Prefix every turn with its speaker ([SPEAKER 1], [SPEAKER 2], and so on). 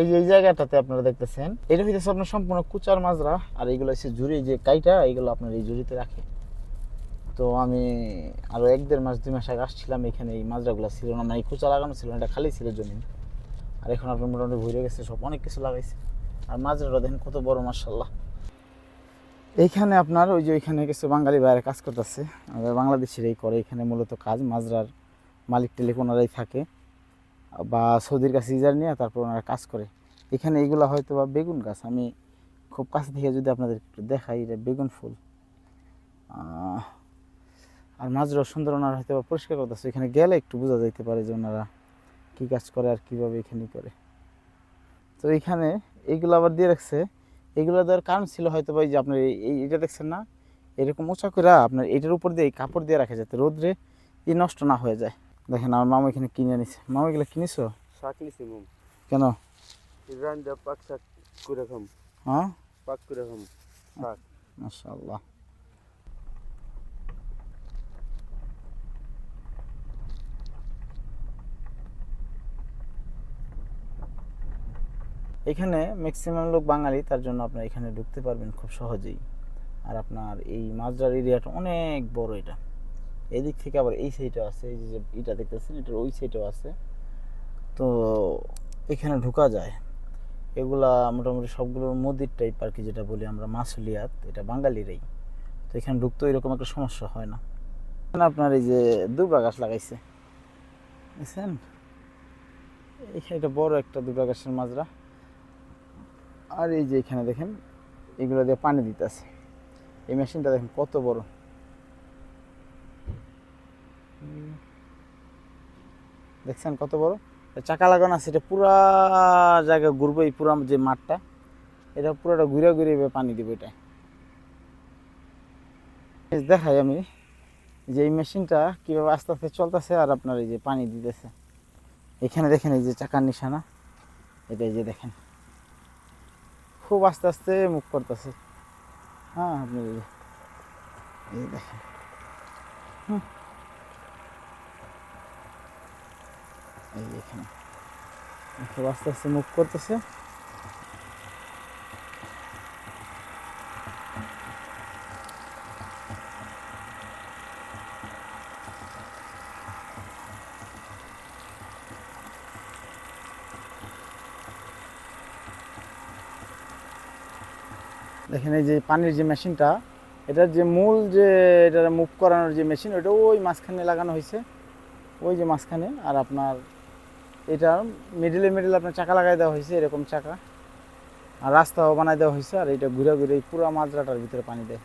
[SPEAKER 1] এই যে, এই জায়গাটাতে আপনারা দেখতেছেন, এটা হইতেছে আপনার সম্পূর্ণ কুচার মাজরা, আর এইগুলো হচ্ছে জুড়ি যে কাইটা, এইগুলো আপনার এই জুড়িতে রাখে। তো আমি আরও এক দেড় মাস, দুই মাস আগে আসছিলাম, এখানে এই মাজরাগুলো ছিল না মানে এই কুচা লাগানো ছিল এটা খালি ছিল জমি আর এখন আপনার মোটামুটি ভরে গেছে, সব অনেক কিছু লাগাইছে। আর মাজরাটা দেখেন কত বড় মার্শাল্লাহ এইখানে আপনার ওই যে, ওইখানে কিছু বাঙালি বাইরে কাজ করতেছে। আমাদের বাংলাদেশের এই করে, এখানে মূলত কাজ, মাজরার মালিক টেলিক ওনারাই থাকে। বা সৌদির কাছে ইজার নিয়ে তারপর ওনারা কাজ করে। এখানে এইগুলা হয়তো বা বেগুন গাছ। আমি খুব কাছ থেকে যদি আপনাদের একটু দেখাই, এটা বেগুন ফুল। আর মাজরা সুন্দর ওনারা হয়তো বা পরিষ্কার করতেছে। এখানে গেলে একটু বোঝা যাইতে পারে যে ওনারা কী কাজ করে আর কীভাবে এখানে করে। তো এখানে এইগুলো আবার দিয়ে রাখছে। এগুলো দেওয়ার কারণ ছিল হয়তো বা এই যে আপনার এই- এই এটা দেখছেন না? এরকম উঁচা করে আপনার এটার উপর দিয়ে এই কাপড় দিয়ে রাখা যাতে রোদ্রে ই নষ্ট না হয়ে যায়। দেখেন আমার মামা এখানে কিনে নিছে মামা এগুলো কিনেছো?
[SPEAKER 2] শাক নিছি মুম।
[SPEAKER 1] কেন?
[SPEAKER 2] ইরান দা পাক শাক করে খাম।
[SPEAKER 1] হ্যাঁ?
[SPEAKER 2] পাক করে খাম শাক।
[SPEAKER 1] মাশাআল্লাহ। এখানে ম্যাক্সিমাম লোক বাঙালি তার জন্য আপনার এখানে ঢুকতে পারবেন খুব সহজেই। আর আপনার এই মাঝরার এরিয়াটা অনেক বড় এটা। এদিক থেকে আবার এই সাইডও আছে, এই যে এটা দেখতেছেন, এটার ওই সাইডেও আছে। তো এখানে ঢোকা যায়। এগুলা মোটামুটি সবগুলো নদীর টাইপ আর কি যেটা বলি আমরা, মাসুলিয়াত, এটা বাঙালিরই। তো এখানে ঢুকতে এরকম একটা সমস্যা হয় না। এখানে আপনার এই যে দুবরা গাছ লাগাইছে। বুঝছেন এখানে এটা বড় একটা দুবরা গাছের মাজরা। আর এই যে এখানে দেখেন, এগুলো দিয়ে পানি দিতেছে। এই মেশিনটা দেখেন কত বড় হুম। দেখছেন কত বড়? চাকা লাগানো আছে, এটা পুরা জায়গা ঘুরবে এই পুরা যে মাঠটা। এটা পুরোটা ঘুরে ঘুরে পানি দিবে এটা। দেখাই আমি যে এই মেশিনটা কীভাবে আস্তে আস্তে চলতেছে আর আপনার এই যে পানি দিতেছে। এখানে দেখেন এই যে চাকার নিশানা। এটা এই যে দেখেন। খুব আস্তে আস্তে মুখ করতেছে। হ্যাঁ আপনি এই দেখেন। হুম। এই এখানে। খুব আস্তে আস্তে মুখ করতেছে। দেখেন এই যে পানির যে মেশিনটা, এটার যে মূল যে এটা মুভ করানোর যে মেশিন ওটা ওই মাঝখানে লাগানো হয়েছে। ওই যে মাঝখানে, আর আপনার এটা মিডিলে মিডিলে আপনার চাকা লাগাই দেওয়া হয়েছে, এরকম চাকা। আর রাস্তাও বানাই দেওয়া হয়েছে, আর এটা ঘুরে ঘুরে পুরো মাজরাটার ভিতরে পানি দেয়।